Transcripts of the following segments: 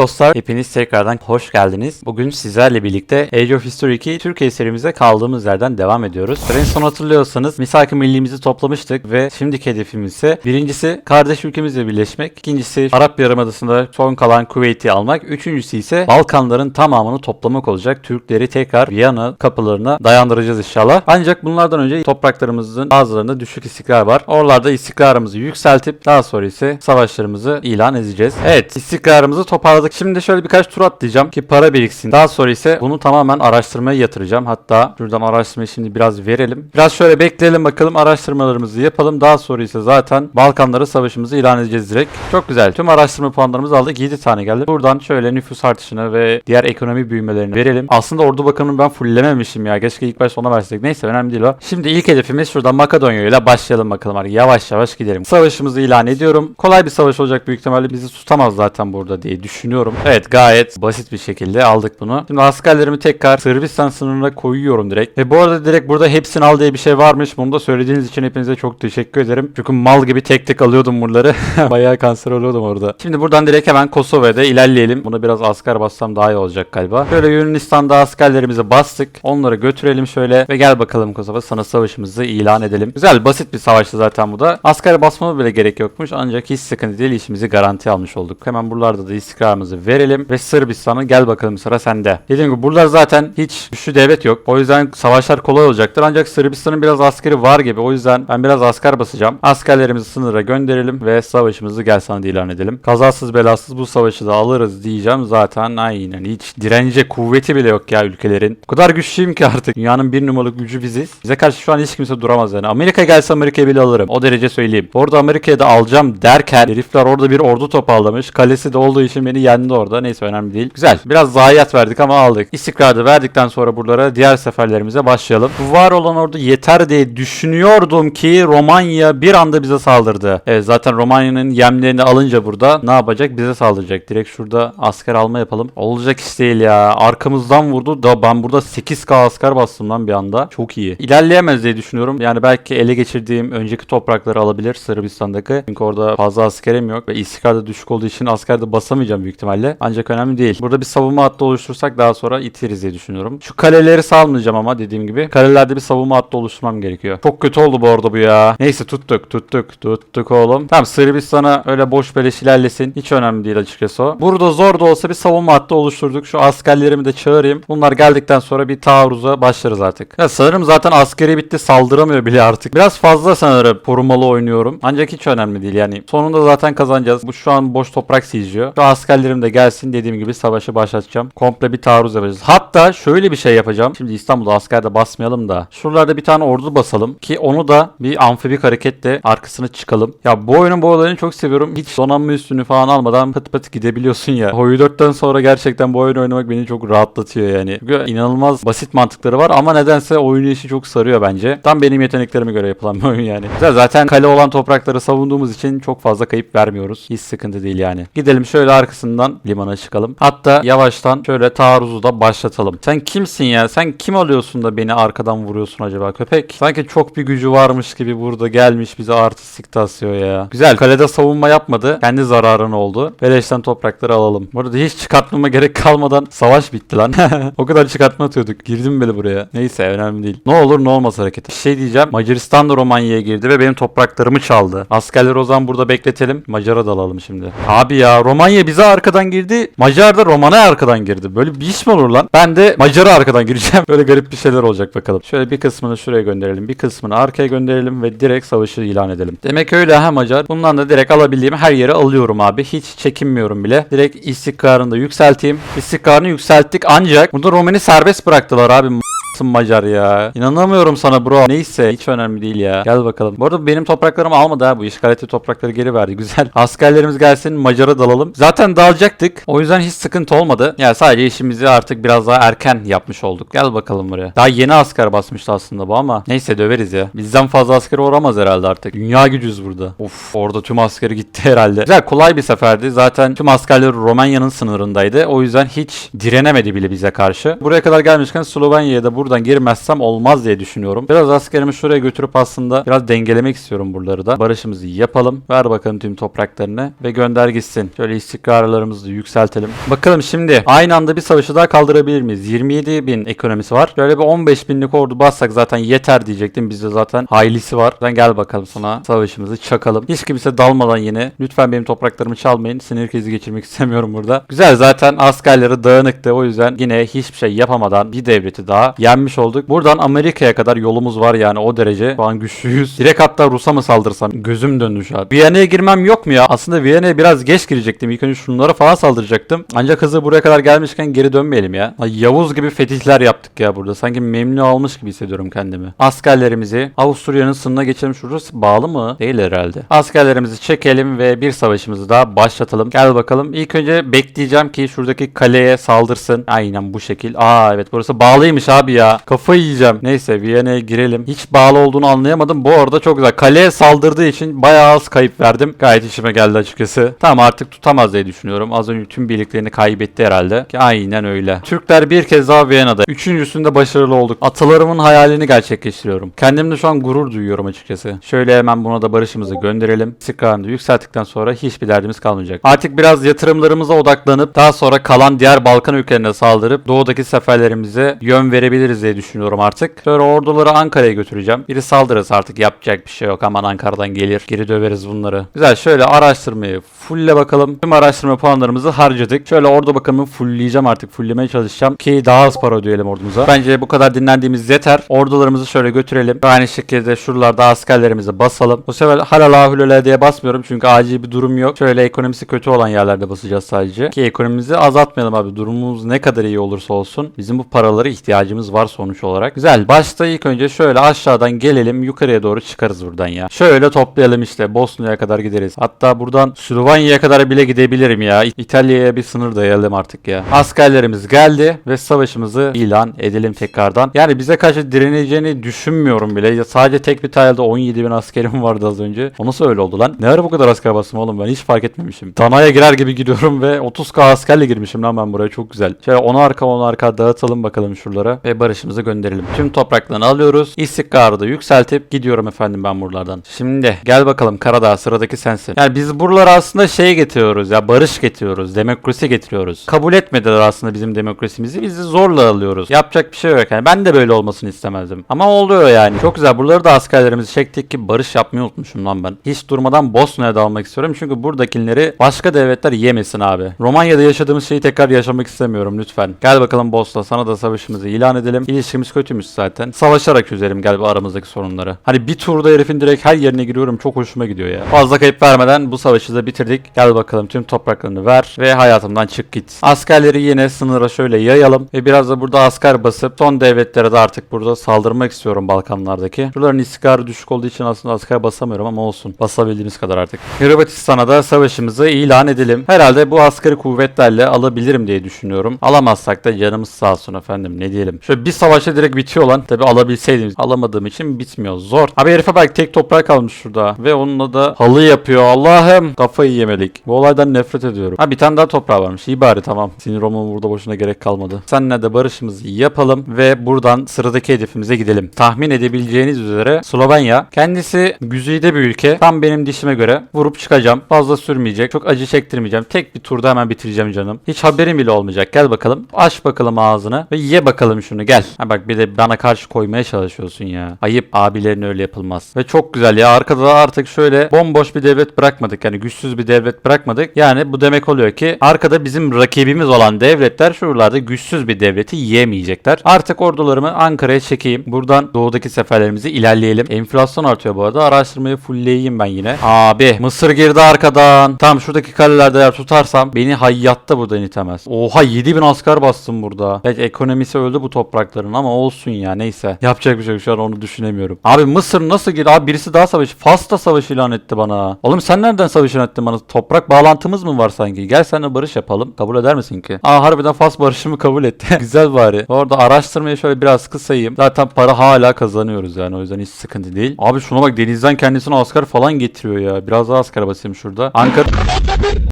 dostlar, hepiniz tekrardan hoş geldiniz. Bugün sizlerle birlikte Age of History 2 Türkiye serimize kaldığımız yerden devam ediyoruz. En son hatırlıyorsanız misak milliğimizi toplamıştık ve şimdiki hedefimiz ise birincisi kardeş ülkemizle birleşmek, ikincisi Arap Yarımadası'nda son kalan Kuveyt'i almak, üçüncüsü ise Balkanların tamamını toplamak olacak. Türkleri tekrar Viyana kapılarına dayandıracağız inşallah. Ancak bunlardan önce topraklarımızın bazılarında düşük istikrar var. Oralarda istikrarımızı yükseltip daha sonra ise savaşlarımızı ilan edeceğiz. Evet istikrarımızı toparladık. Şimdi şöyle birkaç tur atlayacağım ki para biriksin. Daha sonra ise bunu tamamen araştırmaya yatıracağım. Hatta şuradan araştırmayı şimdi biraz verelim. Biraz şöyle bekleyelim bakalım araştırmalarımızı yapalım. Daha sonra ise zaten Balkanlara savaşımızı ilan edeceğiz direkt. Çok güzel. Tüm araştırma puanlarımızı aldık. 7 tane geldi. Buradan şöyle nüfus artışını ve diğer ekonomi büyümelerini verelim. Aslında ordu bakanını ben fulllememişim ya. Keşke ilk başta ona versek. Neyse önemli değil o. Şimdi ilk hedefimiz şuradan Makedonya ile başlayalım bakalım. Artık yavaş yavaş gidelim. Savaşımızı ilan ediyorum. Kolay bir savaş olacak büyük ihtimalle bizi tutamaz zaten burada diye düşünüyorum. Evet gayet basit bir şekilde aldık bunu. Şimdi askerlerimi tekrar Sırbistan sınırına koyuyorum direkt. Ve bu arada direkt burada hepsini al diye bir şey varmış. Bunu da söylediğiniz için hepinize çok teşekkür ederim. Çünkü mal gibi tek tek alıyordum buraları. Bayağı kanser oluyordum orada. Şimdi buradan direkt hemen Kosova'da ilerleyelim. Buna biraz asker bassam daha iyi olacak galiba. Böyle Yunanistan'da askerlerimizi bastık. Onları götürelim şöyle ve gel bakalım Kosova sana savaşımızı ilan edelim. Güzel basit bir savaştı zaten bu da. Asker basmama bile gerek yokmuş ancak hiç sıkıntı değil işimizi garanti almış olduk. Hemen buralarda da istikrarımızı verelim ve Sırbistan'a gel bakalım sıra sende. Dediğim gibi buralar zaten hiç güçlü devlet yok. O yüzden savaşlar kolay olacaktır. Ancak Sırbistan'ın biraz askeri var gibi. O yüzden ben biraz asker basacağım. Askerlerimizi sınıra gönderelim ve savaşımızı gel sana ilan edelim. Kazasız belasız bu savaşı da alırız diyeceğim. Zaten aynen hiç dirence kuvveti bile yok ya ülkelerin. O kadar güçlüyüm ki artık. Dünyanın bir numaralı gücü biziz. Bize karşı şu an hiç kimse duramaz yani. Amerika gelse Amerika'yı bile alırım. O derece söyleyeyim. Orada Amerika'ya da alacağım derken herifler orada bir ordu toparlamış. Kalesi de olduğu için beni yendi orada. Neyse önemli değil. Güzel. Biraz zayiat verdik ama aldık. İstikrarı verdikten sonra buralara diğer seferlerimize başlayalım. Bu var olan ordu yeter diye düşünüyordum ki Romanya bir anda bize saldırdı. Evet zaten Romanya'nın yemlerini alınca burada ne yapacak? Bize saldıracak. Direkt şurada asker alma yapalım. Olacak iş değil ya. Arkamızdan vurdu da ben burada 8k asker bastım lan bir anda. Çok iyi. İlerleyemez diye düşünüyorum. Yani belki ele geçirdiğim önceki toprakları alabilir Sırbistan'daki. Çünkü orada fazla askerim yok ve istikrar da düşük olduğu için asker de basamayacağım büyük ihtimalle. Ancak önemli değil. Burada bir savunma hattı oluştursak daha sonra iteriz diye düşünüyorum. Şu kaleleri salmayacağım ama dediğim gibi. Kalelerde bir savunma hattı oluşturmam gerekiyor. Çok kötü oldu bu arada bu ya. Neyse tuttuk tuttuk tuttuk oğlum. Tamam Sırbistan'a öyle boş beleş ilerlesin. Hiç önemli değil açıkçası o. Burada zor da olsa bir savunma hattı oluşturduk. Şu askerlerimi de çağırayım. Bunlar geldikten sonra bir taarruza başlarız artık. Ya sanırım zaten askeri bitti saldıramıyor bile artık. Biraz fazla sanırım korumalı oynuyorum. Ancak hiç önemli değil yani. Sonunda zaten kazanacağız. Bu şu an boş toprak siege'liyor. Şu askerlerim de gelsin dediğim gibi savaşı başlatacağım. Komple bir taarruz yapacağız. Hatta şöyle bir şey yapacağım. Şimdi İstanbul'da asker de basmayalım da. Şuralarda bir tane ordu basalım ki onu da bir amfibik hareketle arkasına çıkalım. Ya bu oyunun bu olayını çok seviyorum. Hiç donanma üstünü falan almadan pıt pıt gidebiliyorsun ya. Hoyu 4'ten sonra gerçekten bu oyunu oynamak beni çok rahatlatıyor yani. Çünkü inanılmaz basit mantıkları var ama nedense oyunu işi çok sarıyor bence. Tam benim yeteneklerime göre yapılan bir oyun yani. Zaten kale olan toprakları savunduğumuz için çok fazla kayıp vermiyoruz. Hiç sıkıntı değil yani. Gidelim şöyle arkasından limana çıkalım. Hatta yavaştan şöyle taarruzu da başlatalım. Sen kimsin ya? Sen kim alıyorsun da beni arkadan vuruyorsun acaba köpek? Sanki çok bir gücü varmış gibi burada gelmiş bize artistik tasıyor ya. Güzel. Kalede savunma yapmadı. Kendi zararına oldu. Beleşten toprakları alalım. Burada hiç çıkartmama gerek kalmadan savaş bitti lan. o kadar çıkartma atıyorduk. Girdim böyle buraya. Neyse önemli değil. Ne olur ne olmaz hareket. Bir şey diyeceğim. Macaristan da Romanya'ya girdi ve benim topraklarımı çaldı. Askerleri o zaman burada bekletelim. Macar'a dalalım şimdi. Abi ya Romanya bize arkadan girdi. Macar da Roman'a arkadan girdi. Böyle bir iş mi olur lan? Ben de Macar'a arkadan gireceğim. Böyle garip bir şeyler olacak bakalım. Şöyle bir kısmını şuraya gönderelim. Bir kısmını arkaya gönderelim ve direkt savaşı ilan edelim. Demek öyle ha Macar. Bundan da direkt alabildiğim her yere alıyorum abi. Hiç çekinmiyorum bile. Direkt istikrarını da yükselteyim. İstikrarını yükselttik ancak burada Roman'ı serbest bıraktılar abi. Macar ya. İnanamıyorum sana bro. Neyse hiç önemli değil ya. Gel bakalım. Bu arada benim topraklarımı almadı ha bu. İşgal ettiği toprakları geri verdi. Güzel. Askerlerimiz gelsin Macar'a dalalım. Zaten dalacaktık. O yüzden hiç sıkıntı olmadı. Yani sadece işimizi artık biraz daha erken yapmış olduk. Gel bakalım buraya. Daha yeni asker basmıştı aslında bu ama. Neyse döveriz ya. Bizden fazla askeri uğramaz herhalde artık. Dünya gücüz burada. Of orada tüm askeri gitti herhalde. Güzel kolay bir seferdi. Zaten tüm askerler Romanya'nın sınırındaydı. O yüzden hiç direnemedi bile bize karşı. Buraya kadar gelmişken Slovenya'ya da burada şuradan girmezsem olmaz diye düşünüyorum. Biraz askerimi şuraya götürüp aslında biraz dengelemek istiyorum buraları da. Barışımızı yapalım. Ver bakalım tüm topraklarını ve gönder gitsin. Şöyle istikrarlarımızı yükseltelim. Bakalım şimdi aynı anda bir savaşı daha kaldırabilir miyiz? 27 bin ekonomisi var. Şöyle bir 15 binlik ordu bassak zaten yeter diyecektim. Bizde zaten haylisi var. Ben gel bakalım sana savaşımızı çakalım. Hiç kimse dalmadan yine. Lütfen benim topraklarımı çalmayın. Sinir krizi geçirmek istemiyorum burada. Güzel zaten askerleri dağınıktı. O yüzden yine hiçbir şey yapamadan bir devleti daha yenmiş olduk. Buradan Amerika'ya kadar yolumuz var yani o derece. Şu an güçlüyüz. Direkt hatta Rus'a mı saldırsam? Gözüm döndü şu an. Viyana'ya girmem yok mu ya? Aslında Viyana'ya biraz geç girecektim. İlk önce şunlara falan saldıracaktım. Ancak hızı buraya kadar gelmişken geri dönmeyelim ya. Ay, Yavuz gibi fetihler yaptık ya burada. Sanki memnun almış gibi hissediyorum kendimi. Askerlerimizi Avusturya'nın sınırına geçelim. Şurası bağlı mı? Değil herhalde. Askerlerimizi çekelim ve bir savaşımızı daha başlatalım. Gel bakalım. İlk önce bekleyeceğim ki şuradaki kaleye saldırsın. Aynen bu şekil. Aa evet burası bağlıymış abi ya. Kafayı yiyeceğim. Neyse Viyana'ya girelim. Hiç bağlı olduğunu anlayamadım. Bu arada çok güzel. Kaleye saldırdığı için bayağı az kayıp verdim. Gayet işime geldi açıkçası. Tamam artık tutamaz diye düşünüyorum. Az önce tüm birliklerini kaybetti herhalde. Ki aynen öyle. Türkler bir kez daha Viyana'da. Üçüncüsünde başarılı olduk. Atalarımın hayalini gerçekleştiriyorum. Kendimde şu an gurur duyuyorum açıkçası. Şöyle hemen buna da barışımızı gönderelim. Da yükselttikten sonra hiçbir derdimiz kalmayacak. Artık biraz yatırımlarımıza odaklanıp daha sonra kalan diğer Balkan ülkelerine saldırıp doğudaki seferlerimize yön verebiliriz diye düşünüyorum artık. Şöyle orduları Ankara'ya götüreceğim. Biri saldırırsa artık yapacak bir şey yok. Aman Ankara'dan gelir. Geri döveriz bunları. Güzel şöyle araştırmayı fulle bakalım. Tüm araştırma puanlarımızı harcadık. Şöyle ordu bakımını fullleyeceğim artık. Fulllemeye çalışacağım ki daha az para ödeyelim ordumuza. Bence bu kadar dinlendiğimiz yeter. Ordularımızı şöyle götürelim. Aynı şekilde şuralarda askerlerimizi basalım. Bu sefer halalahülele diye basmıyorum çünkü acil bir durum yok. Şöyle ekonomisi kötü olan yerlerde basacağız sadece. Ki ekonomimizi azaltmayalım abi. Durumumuz ne kadar iyi olursa olsun. Bizim bu paralara ihtiyacımız var sonuç olarak. Güzel. Başta ilk önce şöyle aşağıdan gelelim. Yukarıya doğru çıkarız buradan ya. Şöyle toplayalım işte. Bosna'ya kadar gideriz. Hatta buradan Slovanya'ya kadar bile gidebilirim ya. İtalya'ya bir sınır dayayalım artık ya. Askerlerimiz geldi ve savaşımızı ilan edelim tekrardan. Yani bize karşı direneceğini düşünmüyorum bile. Ya sadece tek bir tayelde 17 bin askerim vardı az önce. O nasıl öyle oldu lan? Ne ara bu kadar asker bastım oğlum ben hiç fark etmemişim. Danaya girer gibi gidiyorum ve 30k askerle girmişim lan ben buraya çok güzel. Şöyle onu arka onu arka dağıtalım bakalım şuralara ve barışımızı gönderelim. Tüm topraklarını alıyoruz. İstikrarı da yükseltip gidiyorum efendim ben buralardan. Şimdi gel bakalım Karadağ sıradaki sensin. Yani biz buralara aslında şey getiriyoruz ya barış getiriyoruz. Demokrasi getiriyoruz. Kabul etmediler aslında bizim demokrasimizi. Bizi zorla alıyoruz. Yapacak bir şey yok yani. Ben de böyle olmasını istemezdim. Ama oluyor yani. Çok güzel. Buraları da askerlerimizi çektik ki barış yapmayı unutmuşum lan ben. Hiç durmadan Bosna'ya da almak istiyorum. Çünkü buradakileri başka devletler yemesin abi. Romanya'da yaşadığımız şeyi tekrar yaşamak istemiyorum lütfen. Gel bakalım Bosna sana da savaşımızı ilan edelim. İlişkimiz kötüymüş zaten. Savaşarak çözelim gel bu aramızdaki sorunları. Hani bir turda herifin direkt her yerine giriyorum. Çok hoşuma gidiyor ya. Fazla kayıp vermeden bu savaşı da bitirdik. Gel bakalım tüm topraklarını ver ve hayatımdan çık git. Askerleri yine sınıra şöyle yayalım ve biraz da burada asker basıp son devletlere de artık burada saldırmak istiyorum Balkanlardaki. Buraların istikrarı düşük olduğu için aslında asker basamıyorum ama olsun. Basabildiğimiz kadar artık. Hırvatistan'a da savaşımızı ilan edelim. Herhalde bu askeri kuvvetlerle alabilirim diye düşünüyorum. Alamazsak da canımız sağ olsun efendim ne diyelim. Şöyle bir savaşta direkt bitiyor lan. Tabi alabilseydim. Alamadığım için bitmiyor. Zor. Abi herife bak tek toprak kalmış şurada. Ve onunla da halı yapıyor. Allah'ım. Kafayı yemelik. Bu olaydan nefret ediyorum. Ha bir tane daha toprağı varmış. İyi bari tamam. Sinir olmama burada boşuna gerek kalmadı. Seninle de barışımızı yapalım ve buradan sıradaki hedefimize gidelim. Tahmin edebileceğiniz üzere Slovenya. Kendisi güzide bir ülke. Tam benim dişime göre. Vurup çıkacağım. Fazla sürmeyecek. Çok acı çektirmeyeceğim. Tek bir turda hemen bitireceğim canım. Hiç haberim bile olmayacak. Gel bakalım. Aç bakalım ağzını ve ye bakalım şunu. Gel. Ha bak bir de bana karşı koymaya çalışıyorsun ya. Ayıp abilerin öyle yapılmaz. Ve çok güzel ya. Arkada da artık şöyle bomboş bir devlet bırakmadık. Yani güçsüz bir devlet bırakmadık. Yani bu demek oluyor ki arkada bizim rakibimiz olan devletler şuralarda güçsüz bir devleti yiyemeyecekler. Artık ordularımı Ankara'ya çekeyim. Buradan doğudaki seferlerimizi ilerleyelim. Enflasyon artıyor bu arada. Araştırmayı fullleyeyim ben yine. Abi Mısır girdi arkadan. Tam şuradaki kalelerde eğer tutarsam beni hayyatta buradan itemez. Oha 7000 asker bastım burada. Evet ekonomisi öldü bu toprakların ama olsun ya neyse. Yapacak bir şey yok şu an onu düşünemiyorum. Abi Mısır nasıl girdi? Abi birisi daha savaş. Fas da savaş ilan etti bana. Oğlum sen nereden savaş ilan ettin bana? Toprak bağlantımız mı var sanki? Gel seninle barış yapalım. Kabul eder misin ki? Aa harbiden Fas barışımı kabul etti. Güzel bari. Orada araştırmayı şöyle biraz kısayım. Zaten para hala kazanıyoruz yani o yüzden hiç sıkıntı değil. Abi şuna bak denizden kendisine asker falan getiriyor ya. Biraz daha asker basayım şurada. Ankara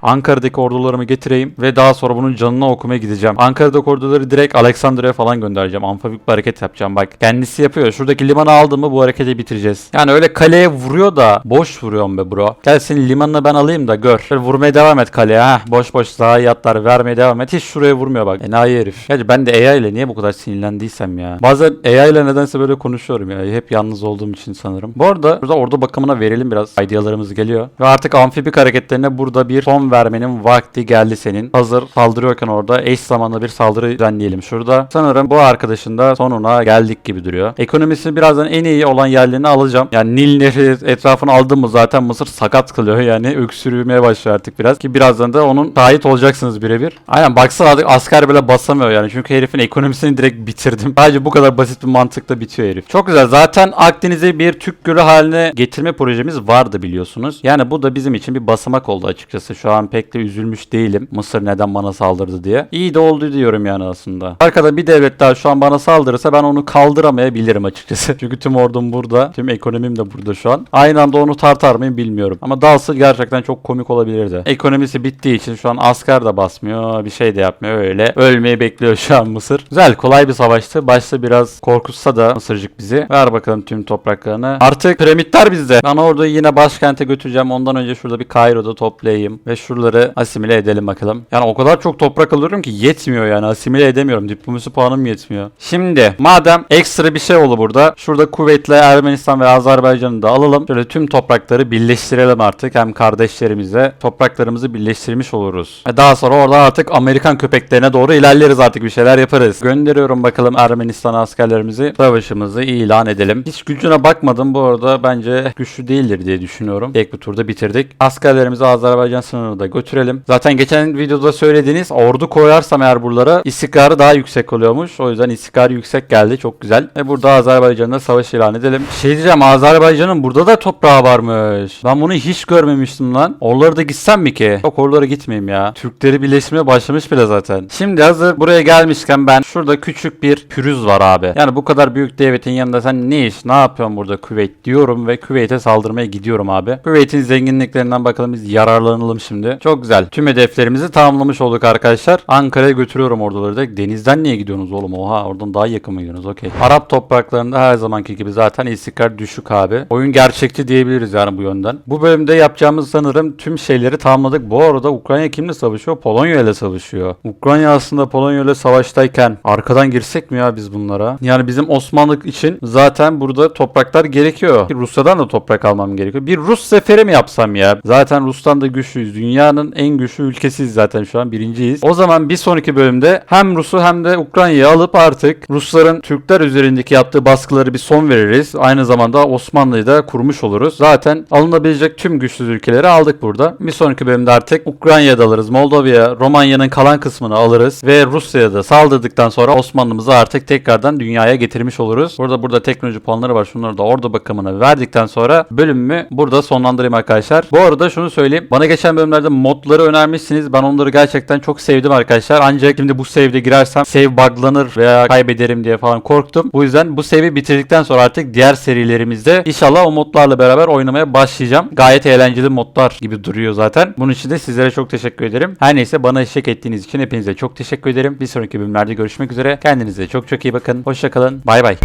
Ankara'daki ordularımı getireyim ve daha sonra bunun canına okumaya gideceğim. Ankara'daki orduları direkt Alexandria'ya falan göndereceğim. Yapacağım. Amfibik bir hareket yapacağım bak. Kendisi yapıyor. Şuradaki limanı aldım mı bu hareketi bitireceğiz. Yani öyle kaleye vuruyor da boş vuruyorum be bro. Gel senin limanını ben alayım da gör. Şöyle vurmaya devam et kaleye ha. Boş boş zayiatlar vermeye devam et. Hiç şuraya vurmuyor bak. Enayi herif. Gerçi ben de AI ile niye bu kadar sinirlendiysem ya. Bazen AI ile nedense böyle konuşuyorum ya. Hep yalnız olduğum için sanırım. Bu arada burada ordu bakımına verelim biraz. Idealarımız geliyor. Ve artık amfibik hareketlerine burada bir son vermenin vakti geldi senin. Hazır saldırıyorken orada eş zamanlı bir saldırı düzenleyelim şurada. Sanırım bu arkadaşın da sonuna geldik gibi duruyor. Ekonomisini birazdan en iyi olan yerlerini alacağım. Yani Nil Nehri etrafını aldım mı zaten Mısır sakat kılıyor yani öksürmeye başlıyor artık biraz. Ki birazdan da onun şahit olacaksınız birebir. Aynen baksana artık asker bile basamıyor yani. Çünkü herifin ekonomisini direkt bitirdim. Sadece bu kadar basit bir mantıkla bitiyor herif. Çok güzel. Zaten Akdeniz'i bir Türk gölü haline getirme projemiz vardı biliyorsunuz. Yani bu da bizim için bir basamak oldu açıkçası. Şu an pek de üzülmüş değilim. Mısır neden bana saldırdı diye. İyi de oldu diyorum yani aslında. Arkada bir devlet daha şu an bana saldırırsa ben onu kaldıramayabilirim açıkçası. Çünkü tüm ordum burada. Tüm ekonomim de burada şu an. Aynı anda onu tartar mıyım bilmiyorum. Ama dalsı gerçekten çok komik olabilirdi. Ekonomisi bittiği için şu an asker de basmıyor. Bir şey de yapmıyor öyle. Ölmeyi bekliyor şu an Mısır. Güzel kolay bir savaştı. Başta biraz korkutsa da Mısırcık bizi. Ver bakalım tüm topraklarını. Artık piramitler bizde. Ben orada yine başkente götüreceğim. Ondan önce şurada bir Kairo'da toplayayım. Ve şuraları asimile edelim bakalım. Yani o kadar çok toprak alıyorum ki yetmiyor yani. Asimile edemiyorum. Diplomasi puanım yetmiyor. Şimdi madem ekstra bir şey oldu burada. Şurada Kuveyt'le Ermenistan ve Azerbaycan'ı da alalım. Şöyle tüm toprakları birleştirelim artık. Hem kardeşlerimizle topraklarımızı birleştirmiş oluruz. Ve daha sonra orada artık Amerikan köpeklerine doğru ilerleriz artık bir şeyler yaparız. Gönderiyorum bakalım Ermenistan'a askerlerimizi. Savaşımızı ilan edelim. Hiç gücüne bakmadım bu arada. Bence güçlü değildir diye düşünüyorum. Tek bir turda bitirdik. Askerlerimizi Azerbaycan sınırına da götürelim. Zaten geçen videoda söylediğiniz ordu koyarsam eğer buralara istikrarı daha yüksek oluyormuş. O yüzden istikrar yüksek geldi. Çok güzel. Ve burada Azerbaycan'da savaş ilan edelim. Şey diyeceğim Azerbaycan'ın burada da toprağı varmış. Ben bunu hiç görmemiştim lan. Oralara da gitsem mi ki? Yok oralara gitmeyeyim ya. Türkleri birleşmeye başlamış bile zaten. Şimdi hazır buraya gelmişken ben şurada küçük bir pürüz var abi. Yani bu kadar büyük devletin yanında sen ne iş ne yapıyorsun burada Küveyt diyorum ve Küveyt'e saldırmaya gidiyorum abi. Küveyt'in zenginliklerinden bakalım biz yararlanalım şimdi. Çok güzel. Tüm hedeflerimizi tamamlamış olduk arkadaşlar. Ankara'ya götürüyorum orduları da. Denizden niye gidiyorsunuz oğlum? Oha oradan daha yakın mı gidiyorsunuz? Okey. Arap topraklarında her zamanki gibi zaten istikrar düşük abi. Oyun gerçekçi diyebiliriz yani bu yönden. Bu bölümde yapacağımız sanırım tüm şeyleri tamamladık. Bu arada Ukrayna kimle savaşıyor? Polonya ile savaşıyor. Ukrayna aslında Polonya ile savaştayken arkadan girsek mi ya biz bunlara? Yani bizim Osmanlı için zaten burada topraklar gerekiyor. Rusya'dan da toprak almam gerekiyor. Bir Rus seferi mi yapsam ya? Zaten Rus'tan da güçlüyüz. Dünyanın en güçlü ülkesiyiz zaten şu an birinciyiz. O zaman bir sonraki bölümde hem Rus'u hem de Ukrayna'yı alıp artık Rusların Türkler üzerindeki yaptığı baskıları bir son veririz. Aynı zamanda Osmanlı'yı da kurmuş oluruz. Zaten alınabilecek tüm güçsüz ülkeleri aldık burada. Bir sonraki bölümde artık Ukrayna'da alırız. Moldova, Romanya'nın kalan kısmını alırız ve Rusya'ya da saldırdıktan sonra Osmanlı'mızı artık tekrardan dünyaya getirmiş oluruz. Burada burada teknoloji puanları var. Şunları da orada bakımına verdikten sonra bölümümü burada sonlandırayım arkadaşlar. Bu arada şunu söyleyeyim. Bana geçen bölümlerde modları önermişsiniz. Ben onları gerçekten çok sevdim arkadaşlar. Ancak şimdi bu save'de girersem save buglanır veya kaybederim diye falan korktum. Bu yüzden bu save'i bitirdikten sonra artık diğer serilerimizde inşallah o modlarla beraber oynamaya başlayacağım. Gayet eğlenceli modlar gibi duruyor zaten. Bunun için de sizlere çok teşekkür ederim. Her neyse bana eşlik ettiğiniz için hepinize çok teşekkür ederim. Bir sonraki bölümlerde görüşmek üzere. Kendinize çok çok iyi bakın. Hoşçakalın. Bay bay.